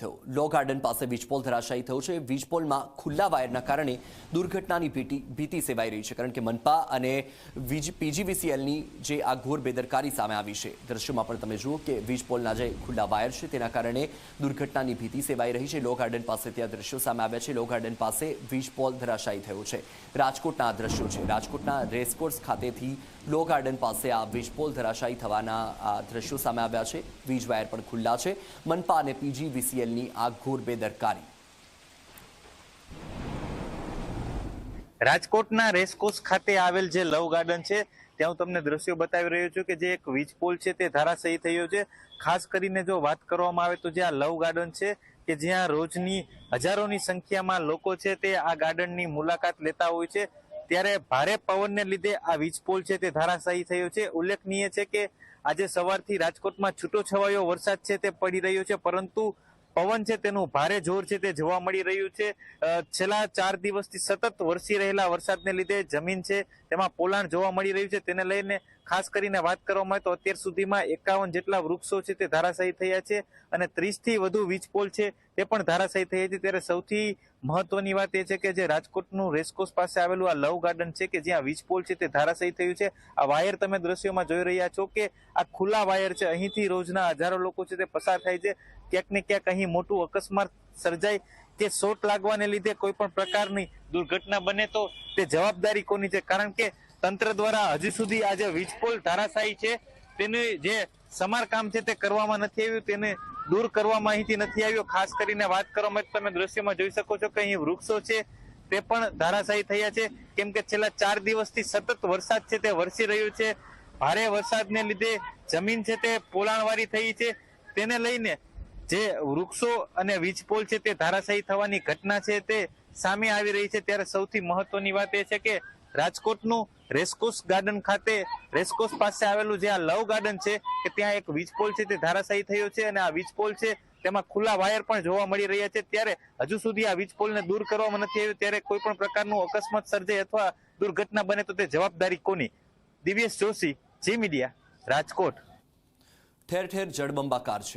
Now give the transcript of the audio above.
થયો. લો ગાર્ડન પાસે વીજપોલ ધરાશાયી થયો છે. વીજપોલમાં ખુલ્લા વાયરના કારણે દુર્ઘટનાની ભીતિ સેવાઈ રહી છે. કારણ કે મનપા અને પીજીવીસીએલની જે આ ઘોર બેદરકારી સામે આવી છે. દ્રશ્યમાં પણ તમે જુઓ કે વીજપોલના જે ખુલ્લા વાયર છે, તેના કારણે દુર્ઘટનાની ભીતિ સેવાઈ રહી છે. લો ગાર્ડન પાસે ત્યાં દ્રશ્યો સામે આવ્યા છે. લો ગાર્ડન પાસે વીજપોલ ધરાશાયી થયો છે. રાજકોટના આ દ્રશ્યો છે. રાજકોટના રેસકોર્સ ખાતેથી લો ગાર્ડન પાસે આ વીજપોલ ધરાશાયી થવાના આ દ્રશ્યો સામે આવ્યા છે. વીજ વાયર પણ ખુલ્લા છે. મનપા અને પીજીવીસીએલની આ ઘોર બેદરકારી. રાજકોટના રેસકોર્સ ખાતે આવેલ જે લવ ગાર્ડન છે, ત્યાં હું તમને દ્રશ્યો બતાવી રહ્યો છું કે જે એક વીજ પોલ છે તે ધરાશયી થયો છે. ખાસ કરીને જો વાત કરવામાં આવે તો જે આ લવ ગાર્ડન છે, કે જ્યાં રોજની હજારોની સંખ્યામાં લોકો છે તે આ ગાર્ડનની મુલાકાત લેતા હોય છે. ત્યારે ભારે પવનને લીધે આ વીજ પોલ છે તે ધરાશાયી થયો છે. ઉલ્લેખનીય છે કે આજે સવારથી રાજકોટમાં છૂટો છવાયો વરસાદ છે તે પડી રહ્યો છે, પરંતુ પવન છે, તેનું ભારે જોર છે, તે જોવા મળી રહ્યું છે. છેલ્લા ચાર દિવસથી સતત વરસી રહેલા વરસાદને લીધે જમીન છે, તેમાં પોલાણ જોવા મળી રહ્યું છે. તેને લઈને ખાસ કરીને વાત કરવામાં આવે તો અત્યાર સુધીમાં એકાવન જેટલા વૃક્ષો છે તે ધારાશાહી થયા છે અને ત્રીસથી વધુ વીજપોલ છે તે પણ ધારાશાહી થયા છે. ત્યારે સૌથી મહત્વની વાત એ છે કે જે રાજકોટનું રેસકોર્સ પાસે આવેલું આ લવ ગાર્ડન છે કે જ્યાં વીજપોલ છે તે ધરાશાયી થયું છે. આ વાયર તમે દ્રશ્યોમાં જોઈ રહ્યા છો કે આ ખુલ્લા વાયર છે. અહીંથી રોજના હજારો લોકો છે તે પસાર થાય છે. ક્યાંક ને ક્યાંક અહીં મોટું અકસ્માત સર્જાય કે શોટ લાગવાને લીધે કોઈ પણ પ્રકારની દુર્ઘટના બને તો તે જવાબદારી કોની છે? કારણ કે તંત્ર દ્વારા હજી સુધી આ જે વીજપોલ ધરાશાયી છે, તેનું જે સમારકામ છે તે કરવામાં નથી આવ્યું, તેને દૂર કરવામાં અહીંથી નથી આવ્યો ખાસ કરીને વાત કરવામાં તમે દ્રશ્યમાં જોઈ શકો છો કે અહીં વૃક્ષો છે, તે પણ ધારાશાહી થયા છે. કેમ કે છેલ્લા ચાર દિવસથી સતત વરસાદ છે, તે વરસી રહ્યો છે. ભારે વરસાદને લીધે જમીન છે તે પોલાણવાળી થઈ છે. તેને લઈને જે વૃક્ષો અને વીજપોલ છે તે ધારાશાહી થવાની ઘટના છે તે સામે આવી રહી છે. ત્યારે સૌથી મહત્વની વાત એ છે કે રાજકોટનું રેસકોસ ગાર્ડન ખાતે રેસકોસ પાસે આવેલું જે આ લવ ગાર્ડન છે, કે ત્યાં એક વીજપોલ છે તે ધારાશાયી થયો છે અને આ વીજપોલ છે તેમાં ખુલ્લા વાયર પણ જોવા મળી રહ્યા છે. ત્યારે હજુ સુધી આ વીજપોલને દૂર કરવામાં નથી આવ્યું. ત્યારે કોઈ પણ પ્રકારનું અકસ્માત સર્જે અથવા દુર્ઘટના બને તો તે જવાબદારી કોની? Divyesh Joshi, Zee Media, Rajkot. ઠેર ઠેર જળબંબાકાર છે.